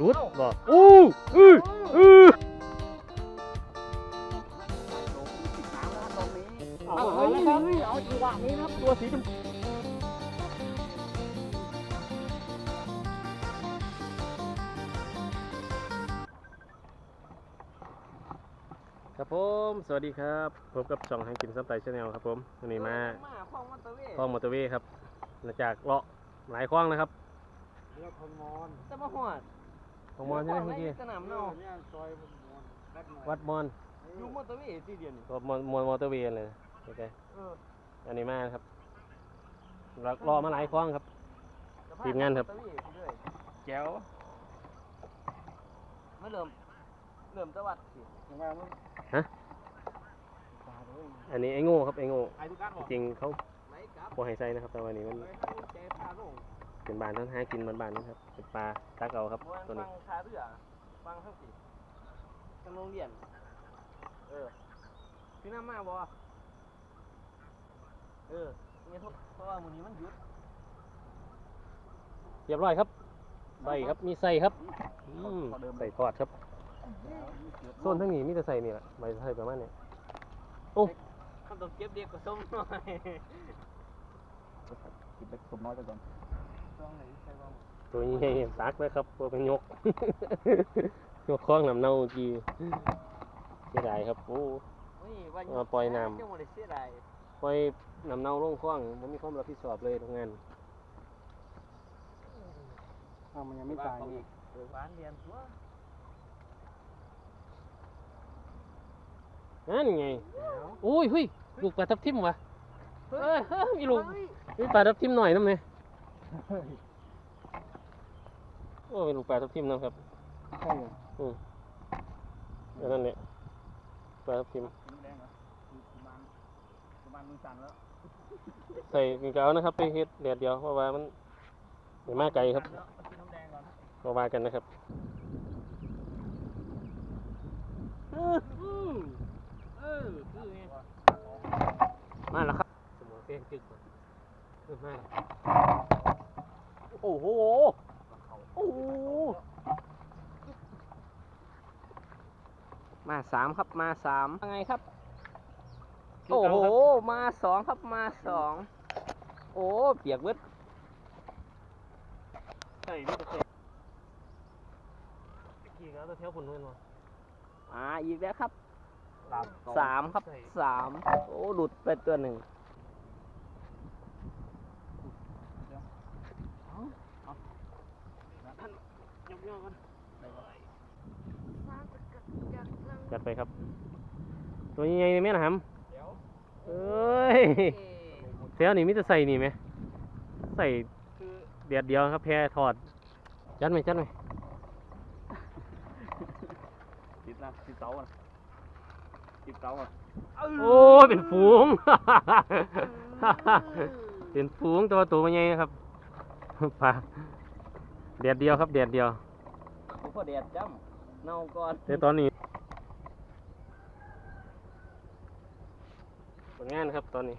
รุดบ่อู้อื้ออื้อเอาเฮ้ยเอาจังหวะนี้นะครับตัวสีชมพูครับผมสวัสดีครับพบกับช่องให้กินซับไตชาแนลครับผมวันนี้มาคลองมันตะเวคลองมอเตอร์เวย์ครับมาจากเลาะหลายคลองนะครับแล้วคนมอนจะมาหอด คลองมอนใช่ไหมเมื่อกี้สนามเนาะเนี่ยซอยมันมอนแป๊บหน่อยวัดมอนอยู่มอเตอร์เวย์สี่เดือนก็มอนมอนมอเตอร์เวย์เลยโอเคเอออันนี้มาครับเรารอมาหลายคลองครับทีมงานครับมอเตอเวย์สิเลยแจ๋วไม่เริ่มเริ่มจะวัดสิยังไงมึงอันนี้ไอ้โง่ครับไอ้โง่ไอ้ทุกการบอกจริงเขาไหนกลับพอให้ใส่นะครับแต่วันนี้มัน ไปทางใจพาลงเป็นบานทั้งหากินมันบานนะครับเป็นปลาตักเอาครับม้วนตัวฟันี้งคาเรือฟังทั้งสี่ทางโรงเรียน เออพี่น้ำมาบ่เออเนี่ยเพราะว่ามื้อนี้มันหยุดเรียบร้อยครับใส่ครับมีใส่ครับอืมใส่ทอดครับโซนทั้งนี้มีแต่ใส่นี่แหละใบใส่ประมาณนี้คำต้องเก็บเด็กกว่าส้มหน่อยกินเล็กสมน้อยไปก่อน ต้องไหนใส่บ้างตัวนี้ให้ตักเลยครับตัวเป็นยก ยกคล้องน้ำเน่าจีเสียดายครับโอ้เฮ้ยว่าเอาปล่อยน้ำจังหวะได้เสียดายปล่อยน้ำเน่าลงคล้องมันมีความรับผิดชอบเลยทำงานอ้าวมันยังไม่ตายนี่เออบ้านเรียนตัวนั่นไงโอ้ยเฮ้ยลูกปลาทับทิมวะเอ้ยเฮ้ยมีลูกมีปลาทับทิมหน่อยน้ำเนี่ย โอ้มีลูกปลาทับทิมนะครับใช่เหรออันนั้นเนี่ยปลาทับทิมน้ำแดงเหรอประมาณประมาณมือสั่นแล้วใส่กระเอานะครับไปเฮ็ดแดดเดียวเพราะว่ามันไม่มาไกลครับแล้วกินน้ำแดงก่อนมาว่ากันนะครับเออเออคือไงมาแล้วครับสมองเต้นจึกก่อนเออมาแล้ว โอ้โห โอ้โห มาสามครับ มาสามยังไงครับ โอ้โห มาสองครับ มาสอง โอ้เปียกเบิดใส่นี่จะใส่กี่แล้วตัวเที่ยวฝุ่นเพื่อนวะมาอีกแล้วครับหลับสามครับสามโอ้หลุดไปตัวหนึ่ง ยกยกกันจัดไปครับ ตัวใหญ่ๆนี่แม่นะครับเอ้ยแถวนี้มิจะใส่นี่ไหมใส่คือเดียดเดียวครับแพรถอด จัดไหมจัดไหมติดนะติดเสาอะติดเสาอะโอ้ยเป็นฝูง เป็นฝูงตัวตัวมันใหญ่นะครับ ปลาเดียดเดียวครับเดียดเดียวพอแดดจ้ำเน่าก่อนแต่ตอนนี้ผลงานครับตอนนี้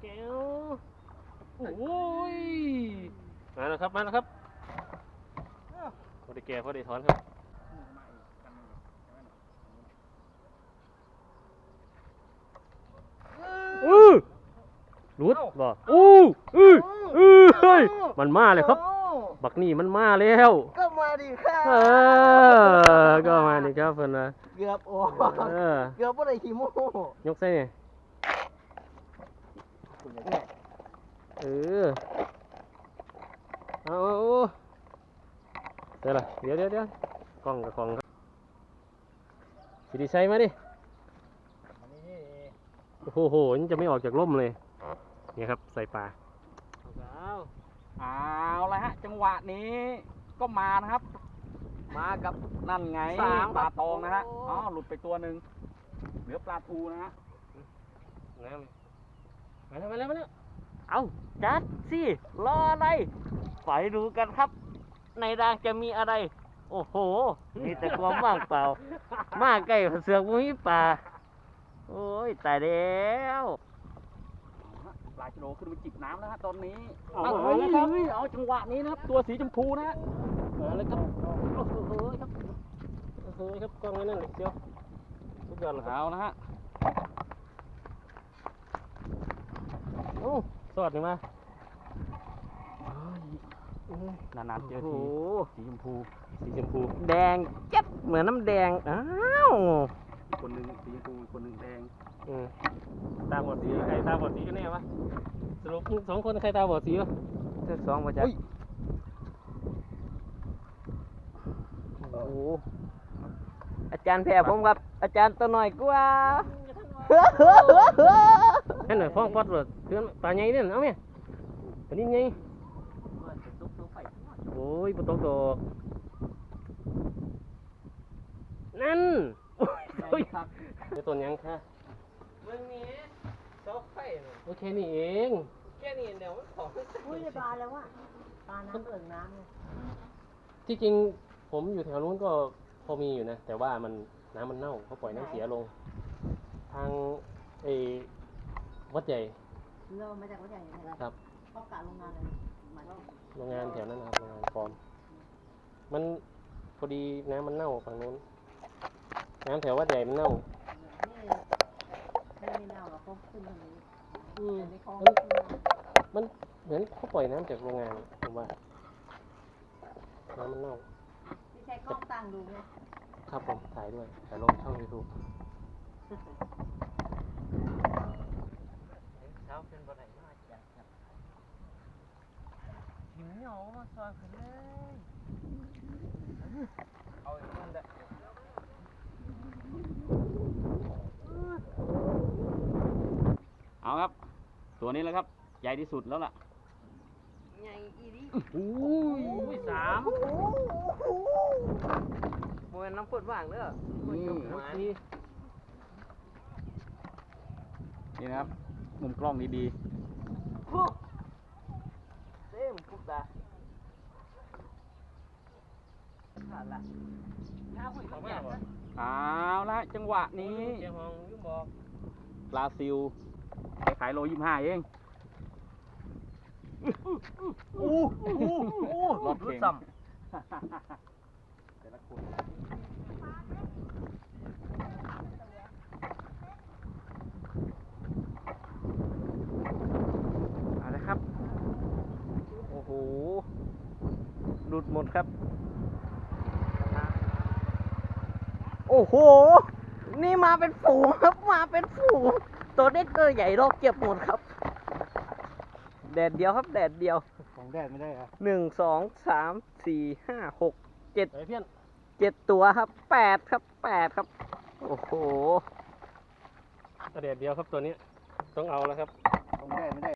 แก้วโอ้ยมาแล้วครับ มาแล้วครับพอ ได้แก่พอได้ถอนครับอือรุดบ่อู้อืออือเฮ้ยมันมาเลยครับ บักนี่มันมาแล้วก็มาดิค่ะเออก็มานี่ครับเพิ่นนะเกือบโอ้เออเกือบว่าได้ขี้โม่ยกใส่นี่เออเอา เอาเอาเดี๋ยวล่ะเดี๋ยวเดี๋ยวเดี๋ยวกล้องกับกล้องครับสิริใส่มาดิโอ้โหนี่จะไม่ออกจากร่มเลยเนี่ยครับใส่ปลาเอาละฮะ จังหวะนี้ก็มานะครับ มากับนั่นไงสามปลาตองนะฮะโอ้อ๋อหลุดไปตัวหนึ่งเหลือปลาทูนะฮะน้ำมาแล้วมาแล้วมาแล้วเอาจัดสิรออะไรไปดูกันครับ ในรางจะมีอะไรโโอ้โห มีแต่ความว่างเปล่า มากใกล้เสือกมุ้ยป่า โอ้ยตายแล้วปลาชะโลขึ้นไปจิบน้ำแล้วฮะตอนนี้เอาเอาเอาเลยครับเฮ้ยเอาจังหวะนี้นะครับ ตัวสีชมพูนะฮะมาเลยครับโอ้โหครับโอ้โหครับกล้องไว้นั่นเลยเชียวสุดยอดเลยครับเอานะฮะโอ้สอดหนึ่งมา นานๆเจอโอ้ทีโหสีชมพู สีชมพู แดงเจ็บเหมือนน้ำแดง อ้าวอีกคนหนึ่งสีชมพูอีกคนหนึ่งแดงอืมตาบอดสีใครตาบอดสีกันแน่วะสรุปสองคนใครตาบอดสีวะเจ้าสองมาจากอุ้ยโอ้โหอาจารย์แพ้ผมครับ อาจารย์ตัวหน่อยกว่าเห็นหน่อยฟ้องปอดเลยเพื่อนปลาใหญ่เนี่ยเอาไหมปลานี้ใหญ่โอ้ ยปลาตกดอกนั่นโอ้ยโอ้ยเดี๋ยวต้นยังค่ะมึงนี่เสาไฟน่ะโอเคนี่เองแค่นี้เดี๋ยวมันของอุ้ยได้ปลาแล้วว่ะปลาน้ำเอิงน้ำเนี่ยที่จริงผมอยู่แถวนู้นก็พอมีอยู่นะ แต่ว่ามันน้ำมันเน่าเขาปล่อยน้ำเสียลง ทางไอ้วัดใหญ่ เรามาจากวัดใหญ่เนี่ยครับต้องการโรงงานเลยหมายว่า โรงงานแถวนั้นนะครับโรงงานฟอร์มมันพอดีน้ำมันเน่าฝั่งนู้นน้ำแถววัดใหญ่มันเน่านี่ไม่ได้เน่าหรอกเขาขึ้นตรงนี้อืมแต่ในคลองมันขึ้นมามันเหมือนเขาปล่อยน้ำจากโรงงานผมว่าน้ำมันเน่าที่ใช้กล้องตั้งดูไงครับผมถ่ายด้วยถ่ายลงช่องยูทูบเช้าเป็นบ่ได้มากจ้ะครับ หิวเหนียวมาซอยขึ้นเลยเอาอีกคนเด้อเอาครับ ตัวนี้แหละครับ ใหญ่ที่สุดแล้วล่ะใหญ่อีดิอู้ยอุ้ยสามโมเมนน้ำกรดว่างเด้อมันกับหมานี่นี่นะครับ มุมกล้องดีเต็มกุ บตาขาดละน้าคุยกับแกนะๆเอาละจังหวะนี้เจ้าของยุ่งบอกปลาซิวไปขายโลยี่ห้าเองอู้อู้อู้รถรุดเข่งซ้แต่ละคนำเอาละครับ โอ้โห หลุดหมดครับ โอ้โห นี่มาเป็นฝูงครับ มาเป็นฝูง ตัวเด็กตัวใหญ่เราเก็บหมดครับ แดดเดียวครับ แดดเดียว ของแดดไม่ได้ครับหนึ่งสองสามสี่ห้าหกเจ็ด ไอ้เพี้ยนเจ็ดตัวครับแปดครับแปดครับ โอ้โหกระเดียดเดียวครับตัวนี้ ต้องเอาแล้วครับ ของแดดไม่ได้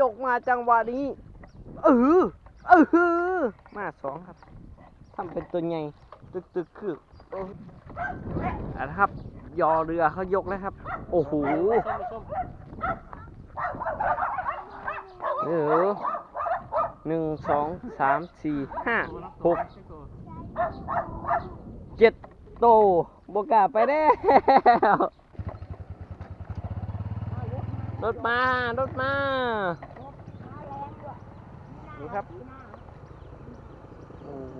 ยกมาจังหวะนี้เออเออมาสองครับทำเป็นตัวใหญ่ตึกตึกคืออ้เอะครับ ยอเรือเขายกแล้วครับ โอ้โหเออหนึ่งสองสามสี่ห้าหกเจ็ดโตบกล้าไปแล้ว รถมารถมาดูครับ โอ้โห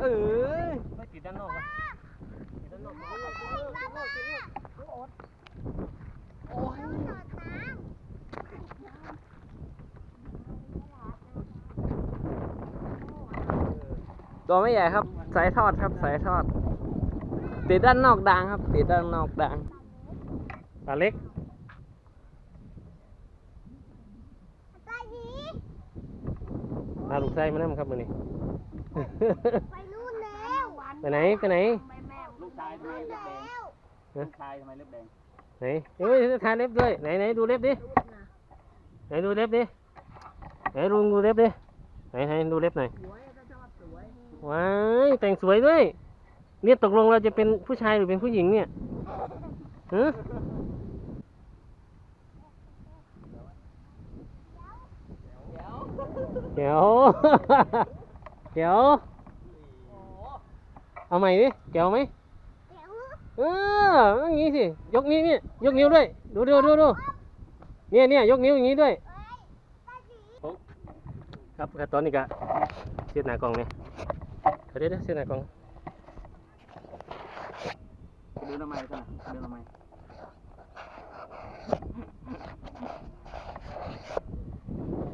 เอ้ยไม่ติดด้านนอกวะติดด้านนอกตัวไม่ใหญ่ครับ สายทอดครับ สายทอด ติดด้านนอกดังครับ ติดด้านนอกดังปลาเล็กพาลูกไส้มานั่ครับมือนี้ไปนู่นแล้วไปไหนไปไหนลูกชายทำไมเล็บแดงลูกชายทำไมเล็บแดงไหนเฮ้ยทานเล็บด้วยไหนไหนดูเล็บดิไหนดูเล็บดิไหนลุงดูเล็บดิไหนไหนดูเล็บหน่อยสวยถ้าชอบสวยว้ายแต่งสวยด้วย เนี่ยตกลงเราจะเป็นผู้ชายหรือเป็นผู้หญิงเนี่ยหือเดี๋ยวเดี๋ยวเอาใหม่ดิเกี่ยวไหมเอออย่างี้สิ ยกนิ้นี่ยกนิ้วด้วย ดูดูดูดูเนี่ยเนี่ยยกนิ้วอย่างงี้ด้วยครับครับตอนนี้ก็เสียหน้ากล่องเนี่ยเดี๋ยวเดี๋ยวเสียหน้ากล่อง เดินทำไมกันเดินทำไม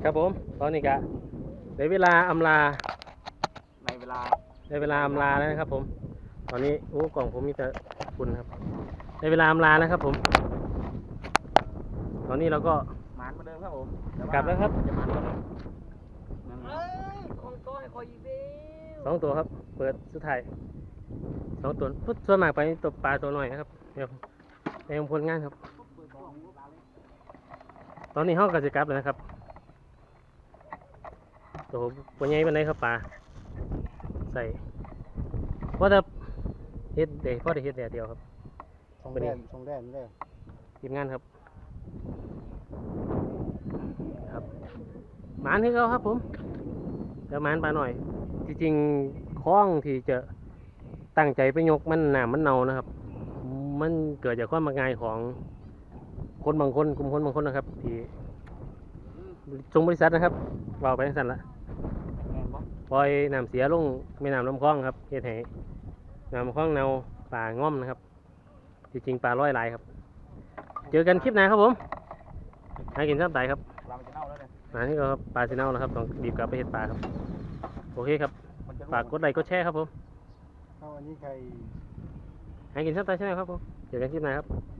ครับผม ตอนนี้ก็ได้เวลาอำลาในเวลาได้เวลาอำลาแล้วนะครับ ผม ตอนนี้โอ้กล่องผมมีแต่คุณครับได้เวลาอำลาแล้วครับ ผม ตอนนี้เราก็หมานเหมาเดิมครับผมต่กลับแล้วครับจะหมานกว่านั่นเอ้ยของตัวให้คอยอีเบลสองตัวครับ เปิดสุดท้าย สองตัวพุทส่วนมากไปตัวปลาตัวน้อยนะครับเดี๋ยวในของผลงานครับ ตอนนี้ห้องกสิกลับเลยนะครับตัวปัวใหญ่เป็นไดครับปลาใส่เพราะถ้าเฮ็ดเด็กพ่อได้เฮ็ดแดดเดียวครับส่งเป็นแดไงนส่งแดนเลยทีมงานครับ ครับหมานให้เขาครับผมเดี๋ยวหมานปลาหน่อย จริงๆคล้องที่จะ ตั้งใจไปยกมันหนามันเนานะครับ มันเกิดจากความมักง่ายของคนบางคนกลุ่มคนบางคนนะครับ ที่จงบริษัทนะครับเบาไปทั้งสั้นละแม่นบ่ปล่อยน้ำเสียลงแม่น้ำลำคลองครับเฮ็ดให้น้ำลำคลองเนาป่าง่อมนะครับจริงๆปลาร้อยหลายครับ เจอกันคลิปหน้าครับผมหากินซ้ำไตครับเรามันจะเน่าแล้วเนี่ยมาที่ก็ครับปลาซีเนานะครับต้องรีบกลับไปเห็ดปลาครับ โอเคครับมันจะฝากกดไลค์กดแชร์ครับผม เอาอันนี้ใคร หากินซ้ำไตใช่ไหมครับผมเจอกันคลิปหน้าครับ